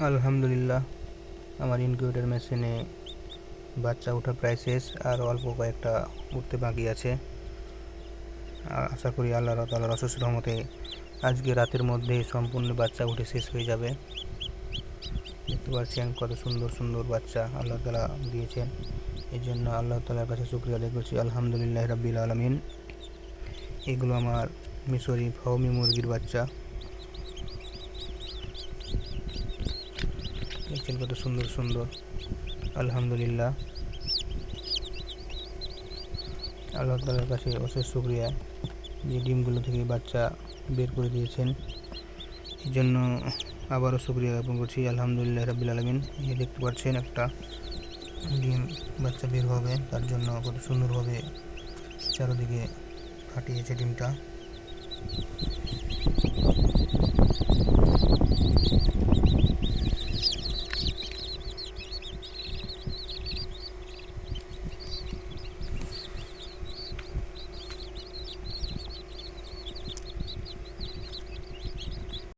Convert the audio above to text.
আলহামদুলিল্লাহ, আমার ইনকিউবেটর মেশিনে বাচ্চা ওঠা প্রায় শেষ আর অল্প কয়েকটা উঠতে বাকি আছে। আশা করি আল্লাহ তালার অসুস্থ রহমতে আজকে রাতের মধ্যে সম্পূর্ণ বাচ্চা উঠে শেষ হয়ে যাবে। দেখতে পাচ্ছেন কত সুন্দর সুন্দর বাচ্চা আল্লাহ তালা দিয়েছেন। এই জন্য আল্লাহ তালার কাছে শুক্রিয়া আদায় করছি। আলহামদুলিল্লাহ রাব্বিল আলমিন। এগুলো আমার মিশরি ফাউমি মুরগির বাচ্চা। দেখছেন কত সুন্দর সুন্দর। আলহামদুলিল্লাহ। আল্লাহ তালার কাছে অশেষ শুক্রিয়া যে ডিমগুলো থেকে বাচ্চা বের করে দিয়েছেন। এই জন্য আবারও শুক্রিয়া জ্ঞাপন করছি। আলহামদুলিল্লাহ রাবিল আলমিন। এই দেখতে পাচ্ছেন একটা ডিম বাচ্চা বের হবে। তার জন্য কত সুন্দরভাবে চারোদিকে ফাটিয়েছে ডিমটা।